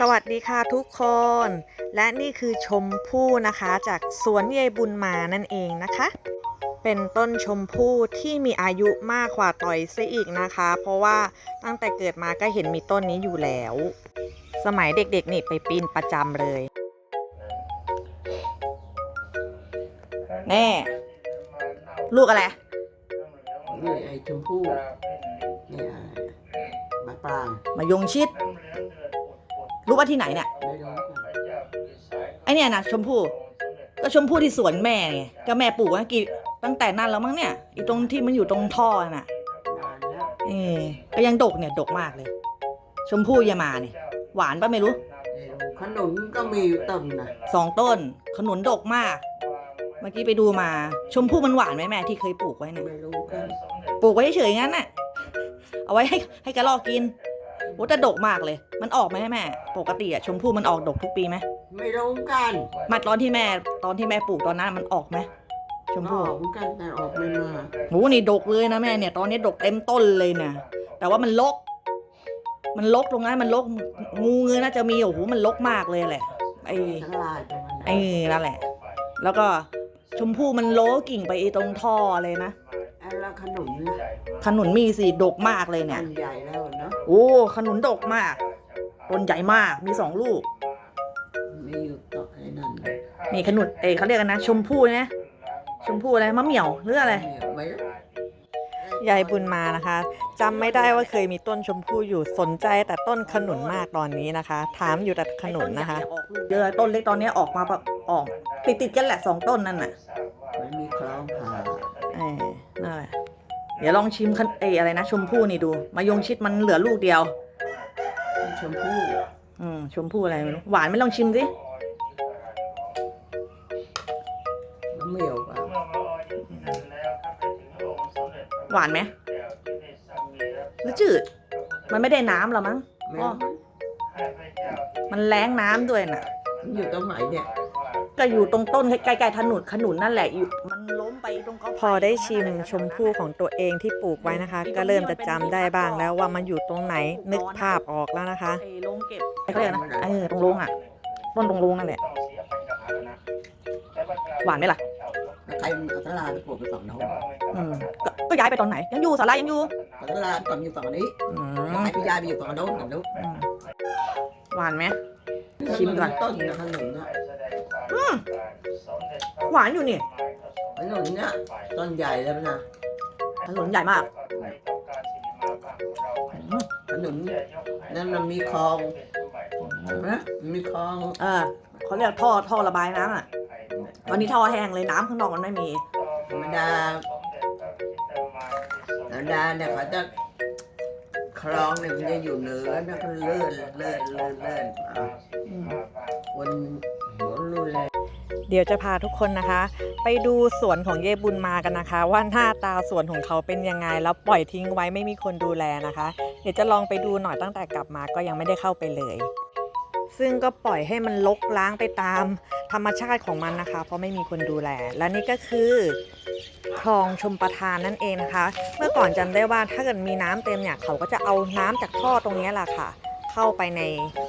สวัสดีค่ะทุกคน และนี่คือชมพู่นะคะจากสวนยายบุญมานั่นเองนะคะ เป็นต้นชมพู่ที่มีอายุมากกว่าต่อยซะอีกนะคะ เพราะว่าตั้งแต่เกิดมาก็เห็นมีต้นนี้อยู่แล้ว สมัยเด็กๆนี่ไปปีนประจำเลย แน่ลูกอะไรนี่ไอ้ชมพู่นี่อะไรมะปรางมายงชิด รู้ว่าที่ไหนเนี่ยไม่รู้กันไอเนี่ยนะชมพู่ก็ชมพู่ที่สวนแม่ไงก็แม่ปลูกมากี่ตั้งแต่นั้นแล้วมั้งเนี่ยไอีตรงที่มันอยู่ตรงท่อน่ะนานแล้วเออก็ยังดกเนี่ยดกมากเลย ชมพู่ยามาเนี่ยหวานปะไม่รู้ไม่รู้ขนุนก็มีอยู่ต้นนะสองต้น ขนุนดกมาก เมื่อกี้ไปดูมา ชมพู่มันหวานไหมแม่ที่เคยปลูกไว้เนี่ยไม่รู้กันปลูกไว้เฉยๆงั้นน่ะ เอาไว้ให้ให้กระรอกกิน โอ้แต่ดกมากเลย มันออกไหมแม่ ปกติอะชมพู่มันออกดกทุกปีไหมไม่รู้กันมาตอนที่แม่ตอนที่แม่ปลูกตอนนั้นมันออกไหมชมอพู่อกเหมือนกันแต่ออกไม่มาโหนี่ดกเลยนะแม่เนี่ยตอนนี้ดกเต็มต้นเลยเนี่ยแต่ว่ามันลก มันลกตรงนั้นมันลกงูเงือน่าจะมีโอ้โหมันลกมากเลยแหละไอ้ทั้งลายแต่มันไอ้นั่นแหละ แล้วก็ชมพู่มันโล้กิ่งไปไอ้ตรงท่อเลยนะไอ้แล้วขนุนนะขนุนมีสีดกมากเลยเนี่ยต้นใหญ่แล้วเนาะ โอ้ขนุนดกมาก ต้นใหญ่มากมีสองลูก มีอยู่ต่อไอ้นั่นมีขนุนเอยเขาเรียกกันนะ ชมพู่นะ ชมพู่อะไรมะเหมี่ยวหรืออะไรไม่รู้ยายบุญมานะคะจำไม่ได้ว่าเคยมีต้นชมพู่อยู่สนใจแต่ต้นขนุนมากตอนนี้นะคะ ถามอยู่แต่ขนุนนะคะเยอะต้นเล็กตอนนี้ออกมาแบบออกติดติดๆกันแหละสองต้นนั่นน่ะ เดี๋ยวลองชิมขนเอยอะไรนะชมพู่นี่ดูมายงชิดมันเหลือลูกเดียว ชมพู่อืมชมพู่อะไรไม่รู้หวานไม่ลองชิมสิมะเหมี่ยวเปล่าหวานไหมหรือจืด มันไม่ได้น้ำหรอมั้งไม่อ๋อรู้มันแรงน้ำด้วยน่ะ มันอยู่ตรงไหนเนี่ย ก็อยู่ตรงต้นใกล้ๆถนนขนุนนั่นแหละอยู่มันล้มไปตรงก็พอได้ชิมชมพู่ของตัวเองที่ปลูกไว้นะคะ ก็เริ่มจะจำได้บ้างแล้วว่ามันอยู่ตรงไหนนึกภาพออกแล้วนะคะไอ้โรงเก็บไอ้เขาเรียกนะเออตรงโรงอะต้นตรงโรงนั่นแหละหวานไหมล่ะแล้วใครมันเอาตลาดไปปลูกไปฝั่งโน้นอืมก็ก็ย้ายไปตอนไหน ยังอยู่สารายังอยู่เอาตลาดก่อนอยู่ฝั่งนี้อืมให้พี่ยายไปอยู่ฝั่งโน้นฝั่งโน้นอืมหวานไหมชิมก่อนต้นนะขนุนนะ อืมหวานอยู่นี่ขนุนเนี่ยต้นใหญ่แล้วนะถนนใหญ่มากอืมขนุนนั่นมันมีคลองนะมันมีคลองเออเขาเรียกท่อท่อระบายน้ำอะตอนนี้ท่อแห้งเลยน้ำข้างนอกมันไม่มีธรรมดาธรรมดาเนี่ยเขาจะคลองเนี่ยมันจะอยู่เหนือนะก็เลื่อนเลื่อนเลื่อนเลื่อนอะคนหัวรุนแรง เดี๋ยวจะพาทุกคนนะคะ ไปดูสวนของเยบุญมากันนะคะ ว่าหน้าตาสวนของเขาเป็นยังไง แล้วปล่อยทิ้งไว้ไม่มีคนดูแลนะคะ เดี๋ยวจะลองไปดูหน่อยตั้งแต่กลับมาก็ยังไม่ได้เข้าไปเลย ซึ่งก็ปล่อยให้มันลกล้างไปตามธรรมชาติของมันนะคะ เพราะไม่มีคนดูแล และนี่ก็คือคลองชมประทานนั่นเองนะคะ เมื่อก่อนจำได้ว่าถ้าเกิดมีน้ำเต็มเนี่ยเขาก็จะเอาน้ำจากท่อตรงนี้แหละค่ะ เข้าไปใน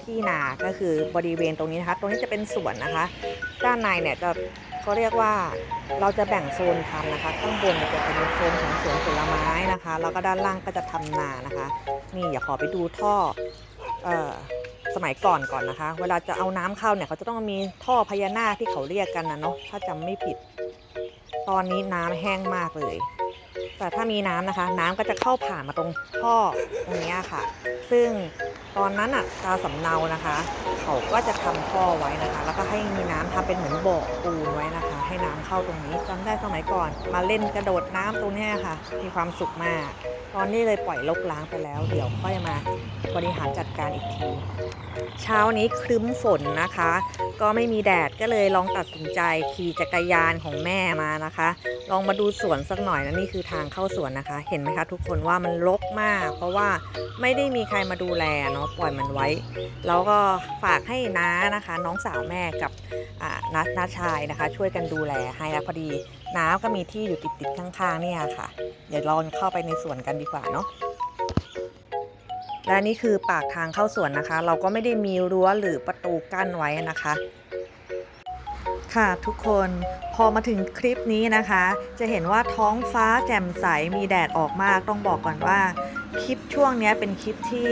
ที่นาก็คือบริเวณตรงนี้นะคะ ตรงนี้จะเป็นสวนนะคะ ด้านในเนี่ยจะเขาเรียกว่าเราจะแบ่งโซนทำนะคะ ข้างบนจะเป็นโซนของสวนผลไม้นะคะ แล้วก็ด้านล่างก็จะทำนานะคะ นี่อย่าขอไปดูท่อเอ่อสมัยก่อนก่อนนะคะ เวลาจะเอาน้ำเข้าเนี่ยเขาจะต้องมีท่อพญานาคที่เขาเรียกกันนะเนาะถ้าจำไม่ผิด ตอนนี้น้ำแห้งมากเลยแต่ถ้ามีน้ำนะคะ น้ำก็จะเข้าผ่านมาตรงท่อตรงนี้ค่ะ ซึ่ง ตอนนั้นอะตาสำเนานะคะ เขาก็จะทำท่อไว้นะคะ แล้วก็ให้มีน้ำทำเป็นเหมือนบ่อปูนไว้นะคะ ให้น้ำเข้าตรงนี้จำได้สมัยก่อน มาเล่นกระโดดน้ำตรงนี้ค่ะ มีความสุขมาก ตอนนี้เลยปล่อยลกล้างไปแล้ว เดี๋ยวค่อยมาบริหารจัดการอีกที เช้านี้ครึ้มฝนนะคะ ก็ไม่มีแดดก็เลยลองตัดสินใจขี่จักรยานของแม่มานะคะ ลองมาดูสวนสักหน่อยนะนี่คือทางเข้าสวนนะคะ เห็นไหมคะ ทุกคนว่ามันรกมาก เพราะว่าไม่ได้มีใครมาดูแลเนาะปล่อยมันไว้ แล้วก็ฝากให้น้านะคะ น้องสาวแม่กับน้าชายนะคะ ช่วยกันดูแลให้นะพอดี น้ำก็มีที่อยู่ติดติดๆข้างๆเนี่ยค่ะ เดี๋ยวลองเข้าไปในสวนกันดีกว่าเนาะและนี่คือปากทางเข้าสวนนะคะ เราก็ไม่ได้มีรั้วหรือประตูกั้นไว้นะคะ ค่ะทุกคนพอมาถึงคลิปนี้นะคะ จะเห็นว่าท้องฟ้าแจ่มใสมีแดดออกมากต้องบอกก่อนว่า คลิปช่วงนี้เป็นคลิปที่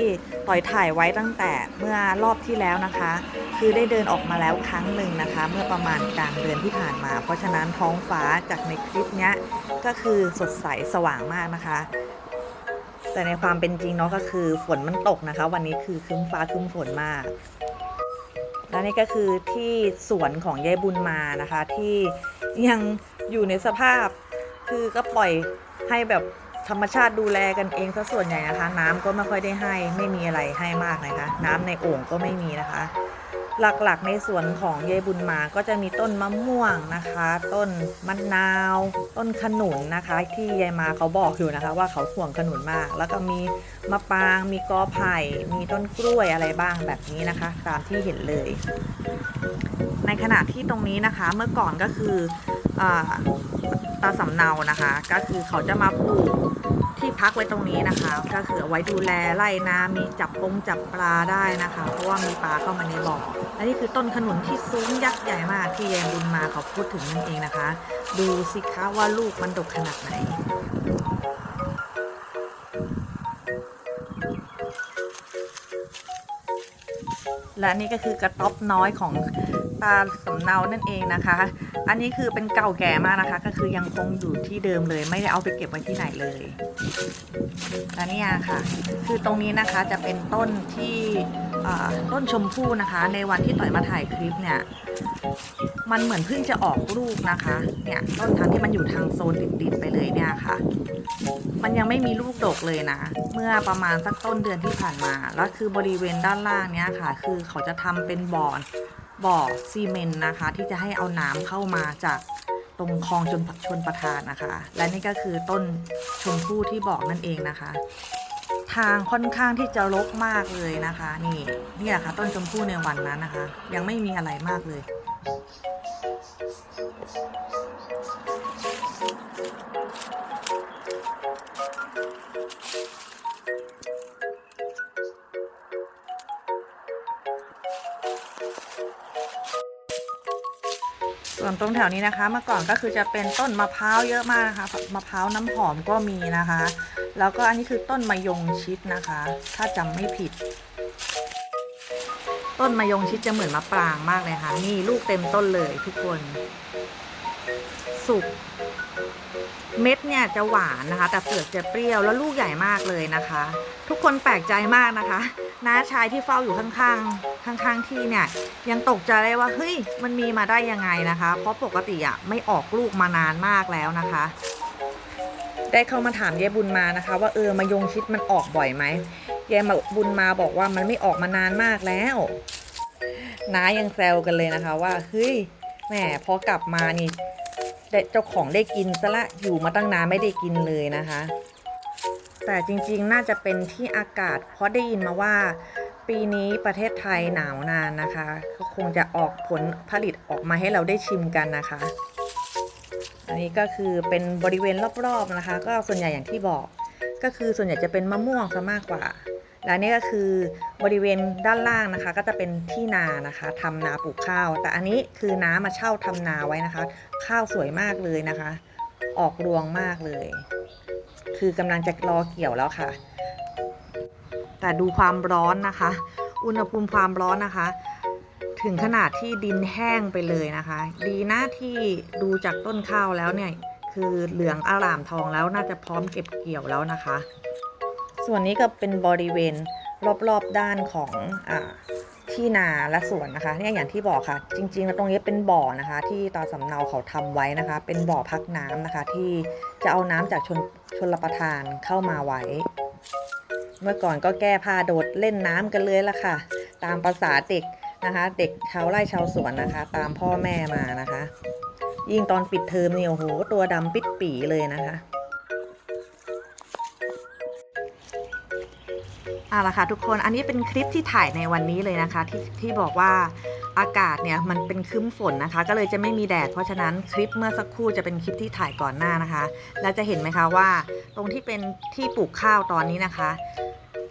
ต่อยถ่ายไว้ตั้งแต่เมื่อรอบที่แล้วนะคะ คือได้เดินออกมาแล้วครั้งหนึ่งนะคะ เมื่อประมาณกลางเดือนที่ผ่านมา เพราะฉะนั้นท้องฟ้าจากในคลิปนี้ก็คือสดใสสว่างมากนะคะ แต่ในความเป็นจริงเนาะก็คือฝนมันตกนะคะ วันนี้คือคึ้มฟ้าคึ้มฝนมาก และนี่ก็คือที่สวนของยายบุญมานะคะ ที่ยังอยู่ในสภาพคือก็ปล่อยให้แบบ ธรรมชาติดูแลกันเองซะส่วนใหญ่นะคะ น้ำก็ไม่ค่อยได้ให้ ไม่มีอะไรให้มากนะคะ น้ำในโอ่งก็ไม่มีนะคะ หลักๆในสวนของยายบุญมาก็จะมีต้นมะม่วงนะคะ ต้นมะนาว ต้นขนุนนะคะ ที่ยายมาเขาบอกอยู่นะคะ ว่าเขาห่วงขนุนมาก แล้วก็มีมะปราง มีกอไผ่ มีต้นกล้วยอะไรบ้างแบบนี้นะคะ ตามที่เห็นเลย ในขณะที่ตรงนี้นะคะเมื่อก่อนก็คืออาตาสำเนานะคะ ก็คือเขาจะมาปลูกที่พักไว้ตรงนี้นะคะ ก็คือเอาไว้ดูแลไล่น้ำมีจับปงจับปลาได้นะคะ เพราะว่ามีปลาเข้ามาในบ่อและนี่คือต้นขนุนที่สูงยักษ์ใหญ่มากที่แยมบุญมาเขาพูดถึงนั่นเองนะคะ ดูสิคะว่าลูกมันดกขนาดไหน และนี่ก็คือกระต๊อบน้อยของตาสำเนานั่นเองนะคะ อันนี้คือเป็นเก่าแก่มากนะคะ ก็คือยังคงอยู่ที่เดิมเลย ไม่ได้เอาไปเก็บไว้ที่ไหนเลยและนี่ค่ะ คือตรงนี้นะคะจะเป็นต้นที่ ต้นชมพู่นะคะ ในวันที่ต่อยมาถ่ายคลิปเนี่ยมันเหมือนเพิ่งจะออกลูกนะคะเนี่ยต้นทางที่มันอยู่ทางโซนติดๆไปเลยเนี่ยค่ะ มันยังไม่มีลูกดกเลยนะ เมื่อประมาณสักต้นเดือนที่ผ่านมา แล้วคือบริเวณด้านล่างเนี้ยค่ะ คือเขาจะทำเป็นบ่อบ่อซีเมนต์นะคะ ที่จะให้เอาน้ำเข้ามาจากตรงคลองชนชนประทานนะคะ และนี่ก็คือต้นชมพู่ที่บอกนั่นเองนะคะ ทางค่อนข้างที่จะรกมากเลยนะคะ นี่นี่แหละค่ะต้นชมพู่ในวันนั้นนะคะ ยังไม่มีอะไรมากเลย ส่วนตรงแถวนี้นะคะ เมื่อก่อนก็คือจะเป็นต้นมะพร้าวเยอะมากนะคะมะพร้าวน้ำหอมก็มีนะคะ แล้วก็อันนี้คือต้นมะยงชิดนะคะ ถ้าจำไม่ผิด ต้นมะยงชิดจะเหมือนมะปรางมากเลยค่ะ นี่ลูกเต็มต้นเลยทุกคน สุก เม็ดเนี่ยจะหวานนะคะ แต่เปลือกจะเปรี้ยวแล้วลูกใหญ่มากเลยนะคะ ทุกคนแปลกใจมากนะคะน้าชายที่เฝ้าอยู่ข้างๆ ข้างๆ ที่เนี่ย ยังตกใจเลยว่าเฮ้ยมันมีมาได้ยังไงนะคะ เพราะปกติอะไม่ออกลูกมานานมากแล้วนะคะ ได้เข้ามาถามยายบุญมานะคะ ว่าเออมายงชิดมันออกบ่อยไหมยายบุญมาบอกว่ามันไม่ออกมานานมากแล้วน้ายังแซวกันเลยนะคะว่าเฮ้ยแหมพอกลับมานี่เจ้าของได้กินซะละอยู่มาตั้งนานไม่ได้กินเลยนะคะ แต่จริงๆน่าจะเป็นที่อากาศ เพราะได้ยินมาว่า ปีนี้ประเทศไทยหนาวนานนะคะ ก็คงจะออกผลผลิตออกมาให้เราได้ชิมกันนะคะ อันนี้ก็คือเป็นบริเวณรอบๆนะคะ ก็ส่วนใหญ่อย่างที่บอก ก็คือส่วนใหญ่จะเป็นมะม่วงซะมากกว่า และนี่ก็คือบริเวณด้านล่างนะคะ ก็จะเป็นที่นานะคะทำนาปลูกข้าว แต่อันนี้คือน้ามาเช่าทำนาไว้นะคะ ข้าวสวยมากเลยนะคะ ออกรวงมากเลย คือกำลังจะรอเกี่ยวแล้วค่ะ แต่ดูความร้อนนะคะ อุณหภูมิความร้อนนะคะ ถึงขนาดที่ดินแห้งไปเลยนะคะ ดีนะที่ดูจากต้นข้าวแล้วเนี่ย คือเหลืองอร่ามทองแล้วน่าจะพร้อมเก็บเกี่ยวแล้วนะคะ ส่วนนี้ก็เป็นบริเวณรอบๆด้านของอที่นาและสวนนะคะเนี่ยอย่างที่บอกค่ะ จริงๆแล้วตรงนี้เป็นบ่อนะคะ ที่ตาสำเนาเขาทำไว้นะคะ เป็นบ่อพักน้ำนะคะ ที่จะเอาน้ำจากชนชนรประทานเข้ามาไว้ เมื่อก่อนก็แก้ผ้าโดดเล่นน้ำกันเลยละค่ะ ตามภาษาเด็ก นะคะ เด็กชาวไร่ชาวสวนนะคะ ตามพ่อแม่มานะคะ ยิ่งตอนปิดเทอมนี่โอ้โหตัวดำปิดปีเลยนะคะเอาละค่ะทุกคนอันนี้เป็นคลิปที่ถ่ายในวันนี้เลยนะคะ ที่ที่บอกว่าอากาศเนี่ยมันเป็นครึ้มฝนนะคะ ก็เลยจะไม่มีแดดเพราะฉะนั้นคลิปเมื่อสักครู่จะเป็นคลิปที่ถ่ายก่อนหน้านะคะ แล้วจะเห็นไหมคะว่า ตรงที่เป็นที่ปลูกข้าวตอนนี้นะคะ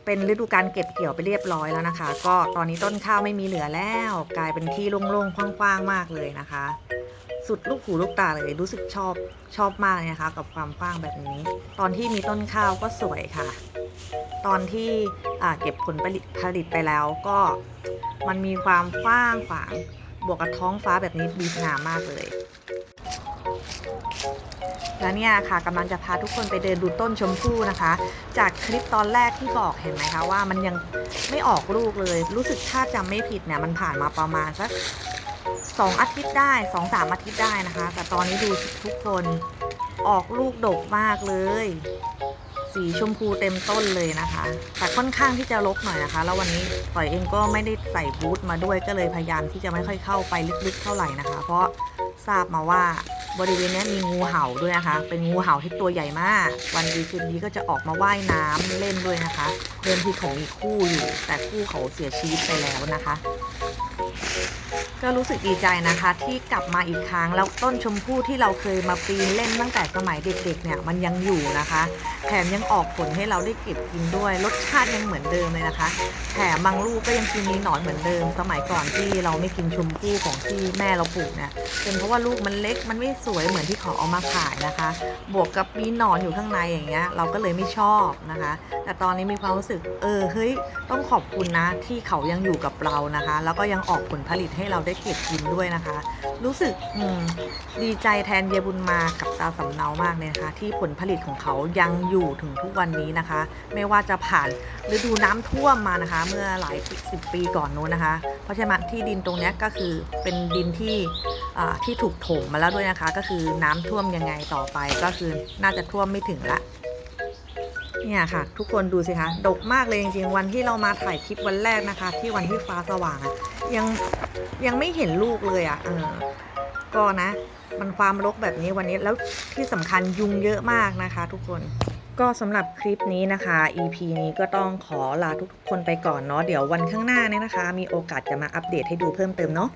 เป็นฤดูการเก็บเกี่ยวไปเรียบร้อยแล้วนะคะ ก็ตอนนี้ต้นข้าวไม่มีเหลือแล้ว กลายเป็นที่โล่งๆกว้างๆมากเลยนะคะ สุดลูกหูลูกตาเลยรู้สึกชอบชอบมากเลยนะคะ กับความกว้างแบบนี้ ตอนที่มีต้นข้าวก็สวยค่ะ ตอนที่อ่าเก็บผลผลิตผลิตไปแล้วก็มันมีความกว้างขวางบวกกับท้องฟ้าแบบนี้ดีงามมากเลย แล้วเนี่ยค่ะกำลังจะพาทุกคนไปเดินดูต้นชมพู่นะคะ จากคลิปตอนแรกที่บอกเห็นไหมคะว่ามันยังไม่ออกลูกเลย รู้สึกถ้าจำไม่ผิดเนี่ยมันผ่านมาประมาณสักสองอาทิตย์ได้สองสามอาทิตย์ได้นะคะ แต่ตอนนี้ดูทุกคนออกลูกดกมากเลย สีชมพูเต็มต้นเลยนะคะ แต่ค่อนข้างที่จะรกหน่อยนะคะ แล้ววันนี้ปล่อยเองก็ไม่ได้ใส่บูทมาด้วยก็เลยพยายามที่จะไม่ค่อยเข้าไปลึกๆเท่าไหร่นะคะ เพราะทราบมาว่า บริเวณนี้มีงูเห่าด้วยนะคะ เป็นงูเห่าที่ตัวใหญ่มาก วันดีคืนดีก็จะออกมาว่ายน้ำเล่นด้วยนะคะ เดิมทีเขามีคู่อยู่ แต่คู่เขาเสียชีวิตไปแล้วนะคะ ก็รู้สึกดีใจนะคะที่กลับมาอีกครั้ง แล้วต้นชมพู่ที่เราเคยมาปีนเล่นตั้งแต่สมัยเด็กๆเนี่ยมันยังอยู่นะคะ แถมยังออกผลให้เราได้เก็บกินด้วย รสชาติยังเหมือนเดิมเลยนะคะ แถมบางลูกก็ยังกินมีหนอนเหมือนเดิม สมัยก่อนที่เราไม่กินชมพู่ของที่แม่เราปลูกเนี่ยเป็นเพราะว่าลูกมันเล็กมันไม่สวยเหมือนที่เขาเอามาขายนะคะ บวกกับมีหนอนอยู่ข้างในอย่างเงี้ยเราก็เลยไม่ชอบนะคะ แต่ตอนนี้มีความรู้สึกเออเฮ้ยต้องขอบคุณนะที่เขายังอยู่กับเรานะคะ แล้วก็ยังออกผลผลิตให้เราได้เก็บกินด้วยนะคะ รู้สึกดีใจแทนเยบุญมากับตาสำเนามากเลยนะคะ ที่ผลผลิตของเขายังอยู่ถึงทุกวันนี้นะคะ ไม่ว่าจะผ่านฤดูน้ำท่วมมานะคะ เมื่อหลายสิบปีก่อนนู้นนะคะ เพราะฉะนั้นที่ดินตรงนี้ก็คือเป็นดินที่ที่ถูกถมมาแล้วด้วยนะคะ ก็คือน้ำท่วมยังไงต่อไปก็คือน่าจะท่วมไม่ถึงละ เนี่ยค่ะ ทุกคนดูสิคะดกมากเลยจริงๆ วันที่เรามาถ่ายคลิปวันแรกนะคะ ที่วันที่ฟ้าสว่างอะยังยังไม่เห็นลูกเลยอะ่ะเออก็นะ มันความรกแบบนี้วันนี้แล้วที่สำคัญยุงเยอะมากนะคะ ทุกคนก็สำหรับคลิปนี้นะคะ EP นี้ก็ต้องขอลาทุกคนไปก่อนเนาะเดี๋ยววันข้างหน้าเนี่ยนะคะ มีโอกาสจะมาอัปเดตให้ดูเพิ่มเติมเนาะ